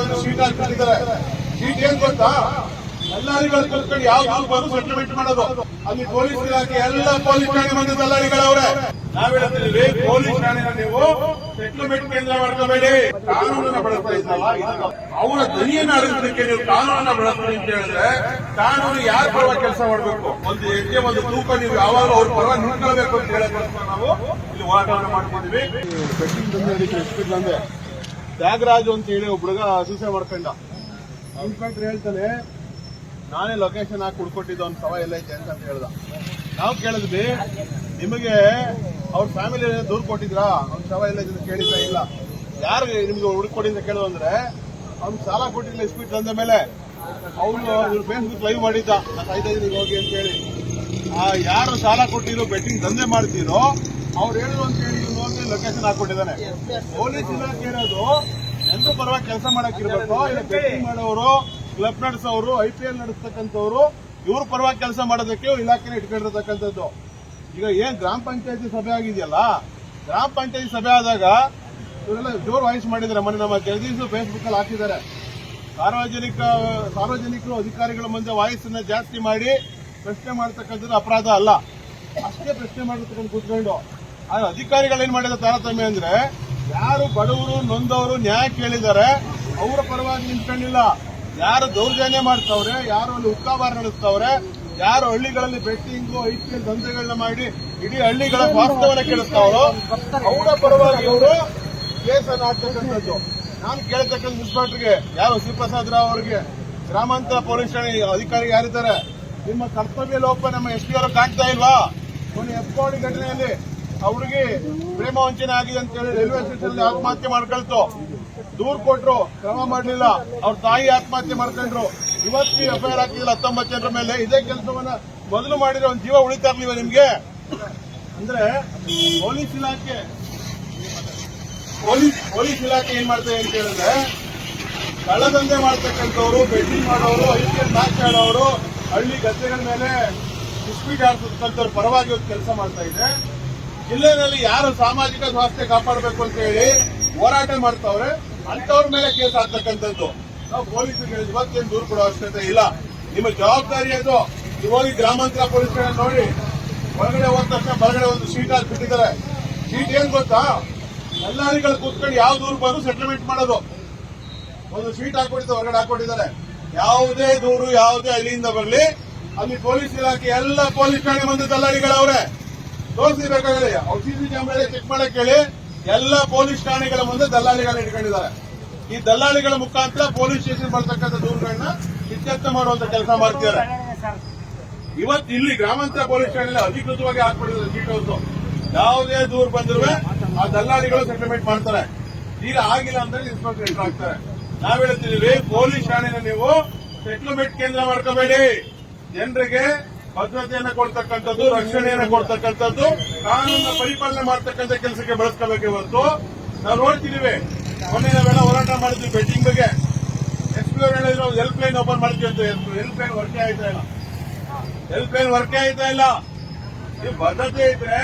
ಒಂದು ಶೀಟ್ ಹಾಕಿದ್ದಾರೆ ಶೀಟ್ ಏನ್ ಗೊತ್ತಾ? ದಲ್ಲಾಳಿಗಳು ಕಲ್ತ್ಕೊಂಡು ಯಾವ ಬಂದು ಸೆಟಲ್ಮೆಂಟ್ ಮಾಡೋದು? ಅಲ್ಲಿ ಪೊಲೀಸ್ ಇಲಾಖೆ ಎಲ್ಲ ಪೊಲೀಸ್ ಠಾಣೆ ಬಂದ ದಲ್ಲಾಳಿಗಳವ್ರೆ. ನಾವ್ ಹೇಳ್ತೀವಿ ಪೊಲೀಸ್ ಠಾಣೆನ ನೀವು ಸೆಟಲ್ಮೆಂಟ್ ಕೇಂದ್ರ ಮಾಡ್ಕೋಬೇಡಿ. ಕಾನೂನನ್ನ ಬಳಸ್ತಾ ಇದ್ದಲ್ಲ ಇದು ಅವರ ಧ್ವನಿಯನ್ನ ಅಡಗಿಸಲಿಕ್ಕೆ ನೀವು ಕಾನೂನನ್ನ ಬಳಸ್ತೀರಿ ಅಂತ ಹೇಳಿದ್ರೆ ಕಾನೂನು ಯಾರ ಪರವಾಗಿ ಕೆಲಸ ಮಾಡಬೇಕು? ಒಂದು ಹೆಜ್ಜೆ, ಒಂದು ತೂಕ ನೀವು ಯಾವಾಗ ಅವ್ರ ಪರ ನಿಂತ್ಕೊಳ್ಬೇಕು ಅಂತ ಹೇಳೋದಕ್ಕೋಸ್ಕರ ನಾವು ಇಲ್ಲಿ ಹೋರಾಟವನ್ನು ಮಾಡ್ಕೊಂಡಿವಿ ಬೆಟ್ಟಿಂಗ್ ತಂದೆ ತ್ಯಾಗರಾಜು ಅಂತ ಹೇಳಿ ಒಬ್ಬ ಹುಡುಗ ಸೂಸೈಡ್ ಮಾಡ್ಕೊಂಡ. ಇನ್ಸ್ಪೆಕ್ಟರ್ ಹೇಳ್ತಾನೆ, ನಾನೇ ಲೊಕೇಶನ್ ಹಾಕಿ ಹುಡ್ಕೊಟ್ಟಿದ್ದು, ಅವ್ನ ಸವ ಎಲ್ಲೈತೆ ಅಂತ ಅಂತ ಹೇಳ್ದ. ನಾವು ಕೇಳಿದ್ವಿ, ನಿಮಗೆ ಅವ್ರ ಫ್ಯಾಮಿಲಿ ದೂರ ಕೊಟ್ಟಿದ್ರಾ? ಅವ್ನ ಸವ ಎಲ್ಲೈತೆ ಅಂತ ಕೇಳಿದ್ರ ಇಲ್ಲ? ಯಾರು ನಿಮ್ಗೆ ಹುಡುಕೊಡಿ ಅಂತ ಕೇಳು ಅಂದ್ರೆ, ಅವ್ನು ಸಾಲ ಕೊಟ್ಟಿಲ್ಲ ಇಸ್ಪೀಟ್ ತಂದ ಮೇಲೆ ಅವನು ಫೇಸ್ಬುಕ್ ಲೈವ್ ಮಾಡಿದ್ದ. ನಾನು ಐದು ಹೋಗಿ ಅಂತ ಹೇಳಿ. ಯಾರು ಸಾಲ ಕೊಟ್ಟಿರೋ ಬೆಟ್ಟಿಂಗ್ ದಂಧೆ ಮಾಡ್ತೀರೋ, ಅವ್ರು ಹೇಳಿದ್ರು ಅಂತ ಹೇಳಿ ಲೊಕೇಶನ್ ಹಾಕೊಂಡಿದ್ದಾನೆ ಪೊಲೀಸ್ ಇಲಾಖೆ ಇರೋದು ಎಂತ ಪರವಾಗಿ ಕೆಲಸ ಮಾಡಕ್ಕಿರ್ಬೇಕು? ಇಲ್ಲ ಬೆಟ್ಟಿಂಗ್ ಮಾಡೋರು ಕ್ಲಬ್ ನಡೆಸೋರು ಐ ಪಿ ಎಲ್ ನಡೆಸ್ತಕ್ಕಂಥವ್ರು, ಇವ್ರ ಪರವಾಗಿ ಕೆಲಸ ಮಾಡೋದಕ್ಕೆ ಇಲಾಖೆನ ಇಟ್ಕೊಂಡಿರ್ತಕ್ಕಂಥದ್ದು. ಈಗ ಏನ್ ಗ್ರಾಮ ಪಂಚಾಯತಿ ಸಭೆ ಆಗಿದೆಯಲ್ಲ? ಗ್ರಾಮ ಪಂಚಾಯತಿ ಸಭೆ ಆದಾಗ ಇವರೆಲ್ಲ ಜೋರು ವಾಯ್ಸ್ ಮಾಡಿದ್ದಾರೆ ಮೊನ್ನೆ ನಮ್ಮ ಜಗದೀಶ್ ಫೇಸ್ಬುಕ್ ಅಲ್ಲಿ ಹಾಕಿದ್ದಾರೆ. ಸಾರ್ವಜನಿಕ, ಸಾರ್ವಜನಿಕರು, ಅಧಿಕಾರಿಗಳ ಮುಂದೆ ವಾಯ್ಸನ್ನ ಜಾಸ್ತಿ ಮಾಡಿ ಪ್ರಶ್ನೆ ಮಾಡ್ತಕ್ಕಂಥದ್ದು ಅಪರಾಧ ಅಲ್ಲ. ಅಷ್ಟೇ ಪ್ರಶ್ನೆ ಮಾಡಿರ್ತಕ್ಕಂಥ ಕೂತ್ಕೊಂಡು. ಆದ್ರೆ ಅಧಿಕಾರಿಗಳು ಏನ್ ಮಾಡಿದ ತಾರತಮ್ಯ ಅಂದ್ರೆ, ಯಾರು ಬಡವರು, ನೊಂದವರು ನ್ಯಾಯ ಕೇಳಿದ್ದಾರೆ, ಅವರ ಪರವಾಗಿ ನಿಂತ್ಕೊಂಡಿಲ್ಲ. ಯಾರು ದೌರ್ಜನ್ಯ ಮಾಡ್ತಾವ್ರೆ, ಯಾರು ಅಲ್ಲಿ ಉಕ್ಕಾಬಾರ ನಡೆಸ್ತಾವ್ರೆ, ಯಾರು ಹಳ್ಳಿಗಳಲ್ಲಿ ಬೆಟ್ಟಿಂಗು ಐ ಪಿ ಎಲ್ ದಂಧೆಗಳನ್ನ ಮಾಡಿ ಇಡೀ ಹಳ್ಳಿಗಳ ವಾಸ್ತವನ ಕೇಳಿಸ್ತಾವ್ರು, ಅವರ ಪರವಾಗಿ ಅವರು ಕೇಸನ್ನು ಹಾಕ್ತಕ್ಕಂಥದ್ದು ನಾನು ಕೇಳ್ತಕ್ಕಂಥ ಇನ್ಸ್ಪೆಕ್ಟರ್ಗೆ ಯಾರು ಶಿವಪ್ರಸಾದ್ ರಾವ್ ಅವರಿಗೆ, ಗ್ರಾಮಾಂತರ ಪೊಲೀಸ್ ಠಾಣೆ ಅಧಿಕಾರಿ ಯಾರಿದ್ದಾರೆ? ನಿಮ್ಮ ಕರ್ತವ್ಯ ಲೋಪ ನಮ್ಮ ಎಸ್ ಪಿ ಅವರು ಕಾಣ್ತಾ ಇಲ್ವಾ? ಮೊನ್ನೆ ಎಫ್ಕೋಡಿ ಘಟನೆಯಲ್ಲಿ ಅವ್ರಿಗೆ ಪ್ರೇಮ ವಂಚನೆ ಆಗಿದೆ ಅಂತ ಹೇಳಿ ರೈಲ್ವೆ ಸ್ಟೇಷನ್ ಆತ್ಮಹತ್ಯೆ ಮಾಡ್ಕೊಳ್ತು. ದೂರ್ ಕೊಟ್ರು, ಕ್ರಮ ಮಾಡಲಿಲ್ಲ. ಅವ್ರ ತಾಯಿ ಆತ್ಮಹತ್ಯೆ ಮಾಡ್ಕೊಂಡ್ರು. ಇವತ್ತು ಎಫ್ಐಆರ್ ಹಾಕಿದಿಲ್ಲ ಹತ್ತೊಂಬತ್ತು ಜನರ ಮೇಲೆ. ಇದೇ ಕೆಲಸವನ್ನ ಮೊದಲು ಮಾಡಿದ್ರೆ ಒಂದು ಜೀವ ಉಳಿತಾ ನಿಮ್ಗೆ. ಅಂದ್ರೆ ಪೊಲೀಸ್ ಇಲಾಖೆ, ಪೊಲೀಸ್ ಪೊಲೀಸ್ ಇಲಾಖೆ ಏನ್ ಮಾಡ್ತಾರೆ ಅಂತ ಹೇಳಿದ್ರೆ, ಕಳ್ಳದಂಧೆ ಮಾಡ್ತಕ್ಕಂಥವ್ರು, ಬೆಟ್ಟಿಂಗ್ ಮಾಡೋರು, ಐ ಪಿ ಮ್ಯಾಚ್ ಆಡೋರು, ಹಳ್ಳಿ ಗದ್ದೆಗಳ ಮೇಲೆ ಇಸ್ಪೀಟ್ ಆಡ್ತಕ್ಕಂಥವ್ರ ಪರವಾಗಿ ಕೆಲಸ ಮಾಡ್ತಾ ಇದೆ. ಜಿಲ್ಲೆನಲ್ಲಿ ಯಾರು ಸಾಮಾಜಿಕ ಸ್ವಾಸ್ಥ್ಯ ಕಾಪಾಡಬೇಕು ಅಂತ ಹೇಳಿ ಹೋರಾಟ ಮಾಡ್ತಾವ್ರೆ ಅಂತವ್ರ ಮೇಲೆ ಕೇಸ್ ಆಗ್ತಕ್ಕಂಥದ್ದು ನಾವು ಪೊಲೀಸರಿಗೆ ಇವತ್ತೇನ್ ದೂರು ಕೊಡೋ ಅವಶ್ಯಕತೆ ಇಲ್ಲ. ನಿಮ್ಮ ಜವಾಬ್ದಾರಿ ಅದು. ಹೋಗಿ ಗ್ರಾಮಾಂತರ ಪೊಲೀಸ್ ಠಾಣೆ ನೋಡಿ, ಹೊರಗಡೆ ಹೋದ ತಕ್ಷಣ ಹೊರಗಡೆ ಒಂದು ಶೀಟ್ ಹಾಕಿ ಬಿಟ್ಟಿದ್ದಾರೆ ಶೀಟ್ ಏನ್ ಗೊತ್ತಾ? ದಲ್ಲಾಳಿಗಳು ಕೂತ್ಕೊಂಡು ಯಾವ ದೂರು ಬಂದು ಸೆಟಲ್ಮೆಂಟ್ ಮಾಡೋದು. ಒಂದು ಶೀಟ್ ಹಾಕೊಟ್ಟಿದ್ದು ಹೊರಗಡೆ ಹಾಕೊಟ್ಟಿದ್ದಾರೆ ಯಾವುದೇ ದೂರು, ಯಾವುದೇ ಅಲ್ಲಿಂದ ಬರಲಿ. ಅಲ್ಲಿ ಪೊಲೀಸ್ ಇಲಾಖೆ ಎಲ್ಲ ಪೊಲೀಸ್ ಠಾಣೆ ಬಂದು ದಲ್ಲಾಳಿಗಳವ್ರೆ. ತೋರಿಸಬೇಕಾಗಲಿ ಅವ್ರು ಕ್ಯಾಮ್ರಾ ಚೆಕ್ ಮಾಡಕ್ ಹೇಳಿ ಎಲ್ಲ ಪೊಲೀಸ್ ಠಾಣೆಗಳ ಮುಂದೆ ದಲ್ಲಾಳಿಗಳನ್ನ ಇಟ್ಕೊಂಡಿದ್ದಾರೆ. ಈ ದಲ್ಲಾಳಿಗಳ ಮುಖಾಂತರ ಪೊಲೀಸ್ ಸ್ಟೇಷನ್ ಬರ್ತಕ್ಕಂಥ ದೂರುಗಳನ್ನ ಇತ್ಯರ್ಥ ಮಾಡುವಂತ ಕೆಲಸ ಮಾಡ್ತಿದ್ದಾರೆ. ಇವತ್ತು ಇಲ್ಲಿ ಗ್ರಾಮಾಂತರ ಪೊಲೀಸ್ ಠಾಣೆಯಲ್ಲಿ ಅಧಿಕೃತವಾಗಿ ಹಾಕ್ಬಿಟ್ಟಿದ್ದಾರೆ ಸೀಟ್ ಹೌಸ್ ಯಾವುದೇ ದೂರು ಬಂದ್ರು ಆ ದಲ್ಲಾಳಿಗಳು ಸೆಟಲ್ಮೆಂಟ್ ಮಾಡ್ತಾರೆ. ಈಗ ಆಗಿಲ್ಲ ಅಂದ್ರೆ ಇನ್ಸ್ಪೆಕ್ಟರ್ ಎಂಟರ್ ಆಗ್ತಾರೆ. ನಾವ್ ಹೇಳ್ತಿದೀವಿ ಪೊಲೀಸ್ ಠಾಣೆನ ನೀವು ಸೆಟಲ್ಮೆಂಟ್ ಕೇಂದ್ರ ಮಾಡ್ಕೋಬೇಡಿ. ಜನರಿಗೆ ಭದ್ರತೆಯನ್ನ ಕೊಡ್ತಕ್ಕಂಥದ್ದು, ರಕ್ಷಣೆಯನ್ನು ಕೊಡ್ತಕ್ಕಂಥದ್ದು ಕಾನೂನ ಪರಿಪಾಲನೆ ಮಾಡ್ತಕ್ಕಂಥ ಕೆಲಸಕ್ಕೆ ಬಳಸ್ಕೋಬೇಕು ಇವತ್ತು ನಾವು ನೋಡ್ತಿದೀವಿ. ಮೊನ್ನೆ ನಾವೆಲ್ಲ ಹೋರಾಟ ಮಾಡಿದ್ವಿ ಬೆಟ್ಟಿಂಗ್ ಬಗ್ಗೆ. ಎಕ್ಸ್ಪ್ಲೋರ್ ಹೆಲ್ಪ್ ಲೈನ್ ಓಪನ್ ಮಾಡ್ತೀವಿ ಅಂತ ಹೆಲ್ಪ್ ಲೈನ್ ವರ್ಕೇ ಆಯ್ತಾ ಇಲ್ಲ. ಹೆಲ್ಪ್ ಲೈನ್ ವರ್ಕೇ ಆಯ್ತಾ ಇಲ್ಲ. ಈ ಭದ್ರತೆ ಇದ್ರೆ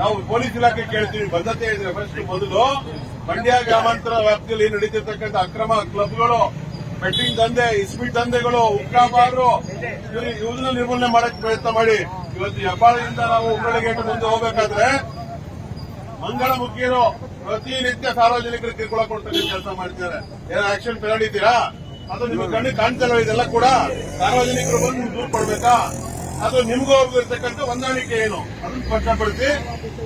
ನಾವು ಪೊಲೀಸ್ ಇಲಾಖೆ ಕೇಳ್ತೀವಿ. ಭದ್ರತೆ ಇದ್ರೆ ಫಸ್ಟ್ ಮೊದಲು ಮಂಡ್ಯ ಗ್ರಾಮಾಂತರ ವ್ಯಾಪ್ತಿಯಲ್ಲಿ ನಡೀತಿರ್ತಕ್ಕಂಥ ಅಕ್ರಮ ಕ್ಲಬ್ಗಳು ಬೆಟ್ಟಿಂಗ್ ದಂಧೆ ಇಸ್ಪೀಟ್ ದಂಧೆಗಳು ಉಗ್ರಬಾರರು ಇವ್ರನ್ನ ನಿರ್ಮೂಲನೆ ಮಾಡಕ್ ಪ್ರಯತ್ನ ಮಾಡಿ. ಇವತ್ತು ಹೆಬ್ಬಾಳದಿಂದ ನಾವು ಉಮ್ಮಳಿ ಗೇಟ್ ಮುಂದೆ ಹೋಗ್ಬೇಕಾದ್ರೆ ಮಂಗಳ ಮುಖಿಯರು ಪ್ರತಿನಿತ್ಯ ಸಾರ್ವಜನಿಕರು ಕಿರುಕುಳ ಕೊಡ್ತಕ್ಕಂಥ ಕೆಲಸ ಮಾಡ್ತಿದ್ದಾರೆ. ಏನ್ ಆಕ್ಷನ್ ತಗೊಂಡಿದ್ದೀರಾ ಅದು ನಿಮ್ಗೆ ಕಣ್ಣಿಗೆ ಕಾಣ್ತಾ ಇದೆಲ್ಲ ಕೂಡ ಸಾರ್ವಜನಿಕರು ಬಂದು ದೂರು ಕೊಡ್ಬೇಕಾ? ಅದು ನಿಮ್ಗೂ ಹೋಗಿರ್ತಕ್ಕಂಥ ಹೊಂದಾಣಿಕೆ ಏನು? ಅದನ್ನು ಸ್ಪಷ್ಟಪಡಿಸಿ.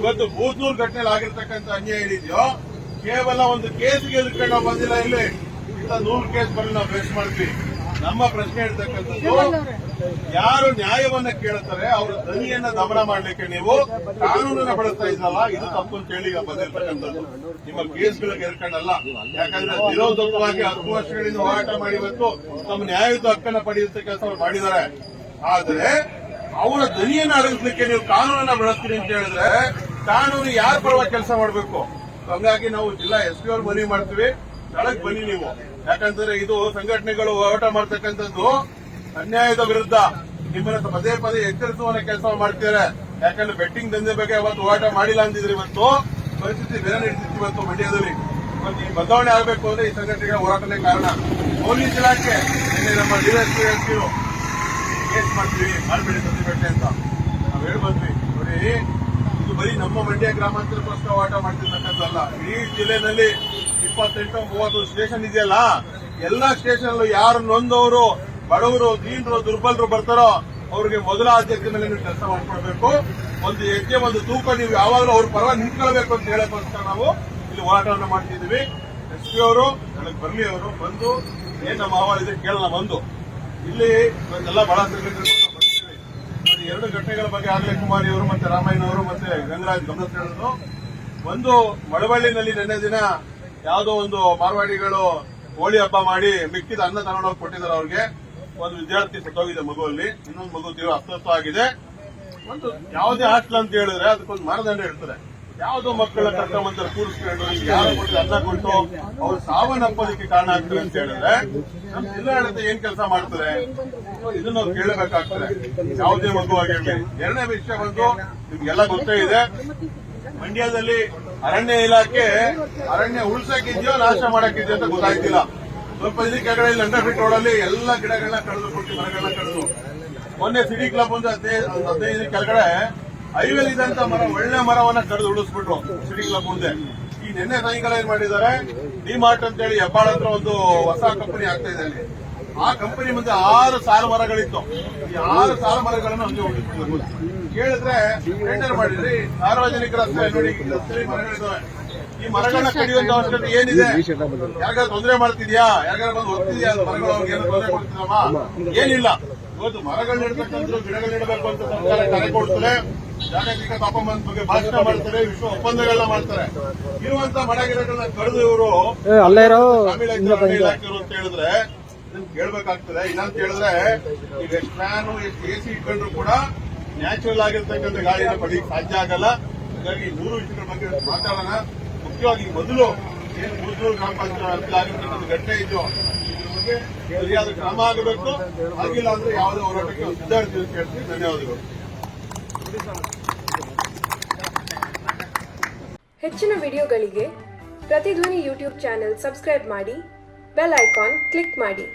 ಇವತ್ತು ಬೂತ್ನೂರ್ ಘಟನೆಯಲ್ಲಿ ಆಗಿರ್ತಕ್ಕಂಥ ಅನ್ಯಾಯ ಏನಿದೆಯೋ, ಕೇವಲ ಒಂದು ಕೇಸ್ಗೆ ಎದುರ್ಕೊಂಡು ಬಂದಿಲ್ಲ ಇಲ್ಲಿ. ಇಂಥ ನೂರು ಕೇಸ್ ಬರಲಿ ನಾವು ಫೇಸ್ ಮಾಡ್ತೀವಿ. ನಮ್ಮ ಪ್ರಶ್ನೆ ಇರ್ತಕ್ಕಂಥದ್ದು ಯಾರು ನ್ಯಾಯವನ್ನ ಕೇಳ್ತಾರೆ ಅವರ ಧ್ವನಿಯನ್ನ ದಮನ ಮಾಡಲಿಕ್ಕೆ ನೀವು ಕಾನೂನನ್ನ ಬಳಸ್ತಾ ಇದ್ದಲ್ಲ ಇದು ತಪ್ಪು ಅಂತ ಹೇಳಿ ಬಂದಿರ್ತಕ್ಕಂಥದ್ದು. ನಿಮ್ಮ ಕೇಸ್ಗಳಿಗೆ ಎರ್ಕೊಂಡಲ್ಲ. ಯಾಕಂದ್ರೆ ವಿರೋಧಕವಾಗಿ ಹತ್ತು ವರ್ಷಗಳಿಂದ ಹೋರಾಟ ಮಾಡಿ ಇವತ್ತು ತಮ್ಮ ನ್ಯಾಯಯುತ ಹಕ್ಕನ್ನ ಪಡೆಯುತ್ತೆ ಕೆಲಸ ಮಾಡಿದ್ದಾರೆ. ಆದ್ರೆ ಅವರ ಧ್ವನಿಯನ್ನ ಅಡಗಿಸ್ಲಿಕ್ಕೆ ನೀವು ಕಾನೂನನ್ನ ಬಳಸ್ತೀರಿ ಅಂತ ಹೇಳಿದ್ರೆ ಕಾನೂನು ಯಾರ ಪರವಾಗಿ ಕೆಲಸ ಮಾಡಬೇಕು? ಹಂಗಾಗಿ ನಾವು ಜಿಲ್ಲಾ ಎಸ್ ಪಿ ಅವ್ರು ಮನವಿ ಮಾಡ್ತೀವಿ. ಸ್ಥಳಕ್ಕೆ ಬನ್ನಿ ನೀವು. ಯಾಕಂದ್ರೆ ಇದು ಸಂಘಟನೆಗಳು ಹೋರಾಟ ಮಾಡ್ತಕ್ಕಂಥದ್ದು ಅನ್ಯಾಯದ ವಿರುದ್ಧ. ನಿಮ್ಮನ್ನ ಪದೇ ಪದೇ ಎಚ್ಚರಿಸುವ ಕೆಲಸ ಮಾಡ್ತಿದ್ದಾರೆ. ಯಾಕಂದ್ರೆ ಬೆಟ್ಟಿಂಗ್ ದಂಧೆ ಬಗ್ಗೆ ಅವತ್ತು ಹೋರಾಟ ಮಾಡಿಲ್ಲ ಅಂದಿದ್ರೆ ಇವತ್ತು. ಪರಿಸ್ಥಿತಿ ಬೇರೆ ನಡೆಸಿತ್ತು ಇವತ್ತು ಮಂಡ್ಯದಲ್ಲಿ. ಮತ್ತೆ ಈ ಬದಲಾವಣೆ ಆಗಬೇಕು ಅಂದ್ರೆ ಈ ಸಂಘಟನೆಗಳ ಹೋರಾಟನೇ ಕಾರಣ. ಪೊಲೀಸ್ ಇಲಾಖೆ ನಮ್ಮ ಡಿಎಸ್ಪಿ ಎಸ್ ಕೇಸ್ ಮಾಡ್ತೀವಿ, ಮಾಡಬೇಡಿ ಪ್ರತಿಭಟನೆ ಅಂತ. ನಾವು ಹೇಳಿ ಬಂದ್ವಿ ನೋಡಿ, ಇದು ಬರೀ ನಮ್ಮ ಮಂಡ್ಯ ಗ್ರಾಮಾಂತರಕ್ಕೋಸ್ಕರ ಹೋರಾಟ ಮಾಡ್ತಿರ್ತಕ್ಕಂಥದ್ದಲ್ಲ. ಇಡೀ ಜಿಲ್ಲೆನಲ್ಲಿ ಇಪ್ಪತ್ತೆಂಟು, ಮೂವತ್ತು ಸ್ಟೇಷನ್ ಇದೆಯಲ್ಲ, ಎಲ್ಲಾ ಸ್ಟೇಷನ್ ಯಾರು ನೊಂದವರು, ಬಡವರು, ದೀನರು, ದುರ್ಬಲರು ಬರ್ತಾರೋ, ಅವ್ರಿಗೆ ಮೊದಲ ಆದ್ಯತೆ ಮೇಲೆ ನೀವು ಕೆಲಸ ಮಾಡ್ಕೊಳ್ಬೇಕು. ಒಂದು ಹೆಜ್ಜೆ, ಒಂದು ತೂಕ, ನೀವು ಯಾವಾಗಲೂ ಅವ್ರ ಪರವಾಗಿ ನಿಂತ್ಕೊಳ್ಬೇಕು ಅಂತ ಹೇಳೋಕ್ಕೋಸ್ಕರ ನಾವು ಇಲ್ಲಿ ಹೋರಾಟವನ್ನು ಮಾಡ್ತಿದ್ದೀವಿ. ಎಸ್ ಪಿ ಅವರು, ನನಗೆ ಬರ್ಲಿ ಅವರು, ಬಂದು, ಏನ್ ನಮ್ಮ ಅಹವಾಲು ಇದೆ ಕೇಳೋಣ, ಬಂದು. ಇಲ್ಲಿ ಎಲ್ಲ ಬಹಳ ಬರ್ತೀವಿ. ಎರಡು ಘಟನೆಗಳ ಬಗ್ಗೆ ಆಗ್ಲೇ ಕುಮಾರಿ ಅವರು ಮತ್ತೆ ರಾಮಾಯಣ ಅವರು ಮತ್ತೆ ಗಂಗರಾಜ್ ಗಮನ ಒಂದು ಮಳವಳ್ಳಿನಲ್ಲಿ ನಿನ್ನೆ ದಿನ ಯಾವುದೋ ಒಂದು ಮಾರ್ವಾಡಿಗಳು ಹೋಳಿ ಹಬ್ಬ ಮಾಡಿ ಮಿಕ್ಕಿದ ಅನ್ನ ತಗೊಂಡೋಗಿ ಕೊಟ್ಟಿದ್ದಾರೆ ಅವ್ರಿಗೆ. ಒಂದು ವಿದ್ಯಾರ್ಥಿ ಸತ್ತೋಗಿದೆ ಮಗುವಲ್ಲಿ. ಇನ್ನೊಂದು ಮಗು ತೀವ್ರ ಅಸ್ವಸ್ಥ ಆಗಿದೆ. ಒಂದು ಯಾವುದೇ ಹಾಸ್ಟೆಲ್ ಅಂತ ಹೇಳಿದ್ರೆ ಅದಕ್ಕೊಂದು ಮಾನದಂಡ ಇರ್ತದೆ. ಯಾವುದೋ ಮಕ್ಕಳ ಕರ್ಕೊಂಬಂದ್ರೆ ಕೂರಿಸ್ಕೊಂಡು ಯಾರು ಕೊಟ್ಟು ಅನ್ನ ಕೊಟ್ಟು ಅವ್ರು ಸಾವನ್ನಪ್ಪೋದಕ್ಕೆ ಕಾರಣ ಆಗ್ತದೆ ಅಂತ ಹೇಳಿದ್ರೆ ನಮ್ ಜಿಲ್ಲಾಡಳಿತ ಏನ್ ಕೆಲಸ ಮಾಡ್ತಾರೆ ಇದನ್ನ ನಾವು ಕೇಳಬೇಕಾಗ್ತದೆ. ಯಾವುದೇ ಮಗು ಆಗಿರ್ಲಿ. ಎರಡನೇ ವಿಷಯ ಬಂದು ನಿಮ್ಗೆಲ್ಲ ಗೊತ್ತೇ ಇದೆ. ಮಂಡ್ಯದಲ್ಲಿ ಅರಣ್ಯ ಇಲಾಖೆ ಅರಣ್ಯ ಉಳಿಸಕ್ಕಿದ್ಯೋ ನಾಶ ಮಾಡಕ್ಕಿದ್ಯೋ ಅಂತ ಗೊತ್ತಾಗ್ತಿಲ್ಲ ಸ್ವಲ್ಪ ಇಲ್ಲಿ ಕೆಳಗಡೆ ಇಲ್ಲಿ ಅಂಡರ್ ಫಿಟ್ ರೋಡಲ್ಲಿ ಎಲ್ಲ ಗಿಡಗಳನ್ನ ಕಳೆದು ಕೊಟ್ಟು ಮರಗಳನ್ನ ಕಳೆದು ಮೊನ್ನೆ ಸಿಟಿ ಕ್ಲಬ್ ಒಂದು ಹದಿನೈದು ಕೆಳಗಡೆ ಹೈವೇಲ್ ಇದ್ದಂತ ಮರ, ಒಳ್ಳೆ ಮರವನ್ನ ಕಡಿದು ಉಳಿಸ್ಬಿಟ್ರು ಸಿಟಿ ಕ್ಲಬ್ ಮುಂದೆ. ಈ ನಿನ್ನೆ ಸಾಯಂಕಾಲ ಏನ್ ಮಾಡಿದ್ದಾರೆ? ಡಿಮಾರ್ಟ್ ಅಂತ ಹೇಳಿ ಹೆಬ್ಬಾಳ ಹತ್ರ ಒಂದು ಹೊಸ ಕಂಪನಿ ಆಗ್ತಾ ಇದೆ ಅಲ್ಲಿ. ಆ ಕಂಪನಿ ಮುಂದೆ ಆರು ಸಾಲು ಮರಗಳಿತ್ತು. ಈ ಆರು ಸಾಲು ಮರಗಳನ್ನು ಹಂಗೆ ಕೇಳಿದ್ರೆ ಟೆಂಡರ್ ಮಾಡಿದ್ರಿ. ಸಾರ್ವಜನಿಕರ ರಸ್ತೆ ನೋಡಿ ಮರಗಳಿದ್ದಾವೆ ಈ ಮರಗಳನ್ನ ಕಡಿಯುವಂತ ಅವಶ್ಯಕತೆ ಏನಿದೆ? ಯಾರಿಗಾದ್ರು ತೊಂದರೆ ಮಾಡ್ತಿದ್ಯಾ? ಯಾರಿಗಾರು ಬಂದು ಹೋಗ್ತಿದ್ಯಾ ಮರಗಳು ಅವ್ರಿಗೆ ತೊಂದರೆ ಏನಿಲ್ಲ. ಇವತ್ತು ಮರಗಳು ನೆಡ್ತಕ್ಕಂಥ ಗಿಡಗಳು ನೆಡಬೇಕು ಅಂತ ಸರ್ಕಾರ ಕರೆ ಕೊಡ್ತಾರೆ ಜಾಗತಿಕ ತಾಪಮಾನದ ಬಗ್ಗೆ ಭಾಷಣ ಮಾಡ್ತಾರೆ ವಿಶ್ವ ಒಪ್ಪಂದಗಳನ್ನ ಮಾಡ್ತಾರೆ. ಇರುವಂತ ಮರ ಗಿಡಗಳನ್ನ ಕಡಿದು ಇವರು ಇಲಾಖೆಯವರು ಅಂತ ಹೇಳಿದ್ರೆ ಕೇಳ್ಬೇಕಾಗ್ತದೆ. ಇನ್ನಂತ ಹೇಳಿದ್ರೆ ಈಗ ಎಷ್ಟು ಫ್ಯಾನು ಎಷ್ಟು ಎ ಸಿ ಇಟ್ಕೊಂಡ್ರು ಕೂಡ ನ್ಯಾಚುರಲ್ ಆಗಿರ್ತಕ್ಕಂಥ ಗಾಳಿಯನ್ನು ಪಡೆಯಕ್ಕೆ ಸಾಧ್ಯ ಆಗಲ್ಲ. ಹಾಗಾಗಿ ಮೂರು ವಿಷಯಗಳ ಬಗ್ಗೆ ಮಾತಾಡೋಣ. ಮುಖ್ಯವಾಗಿ ಮೊದಲು ಏನು ಮುಜೂರು ಗ್ರಾಮ ಪಂಚಾಯತ್ ಆಗಿರ್ತಕ್ಕಂಥ ಘಟನೆ ಇದ್ದು ಬಗ್ಗೆ ಸರಿಯಾದ ಕ್ರಮ ಆಗಬೇಕು. ಆಗಿಲ್ಲ ಅಂದ್ರೆ ಯಾವುದೇ ಹೋರಾಟಕ್ಕೆ ಸಿದ್ಧ ಇರ್ತೀವಿ ಅಂತ ಹೇಳ್ತೀನಿ. ಧನ್ಯವಾದಗಳು. ಹೆಚ್ಚಿನ ವಿಡಿಯೋಗಳಿಗೆ ಪ್ರತಿಧ್ವನಿ ಯೂಟ್ಯೂಬ್ ಚಾನೆಲ್ ಸಬ್ಸ್ಕ್ರೈಬ್ ಮಾಡಿ, ಬೆಲ್ ಐಕಾನ್ ಕ್ಲಿಕ್ ಮಾಡಿ.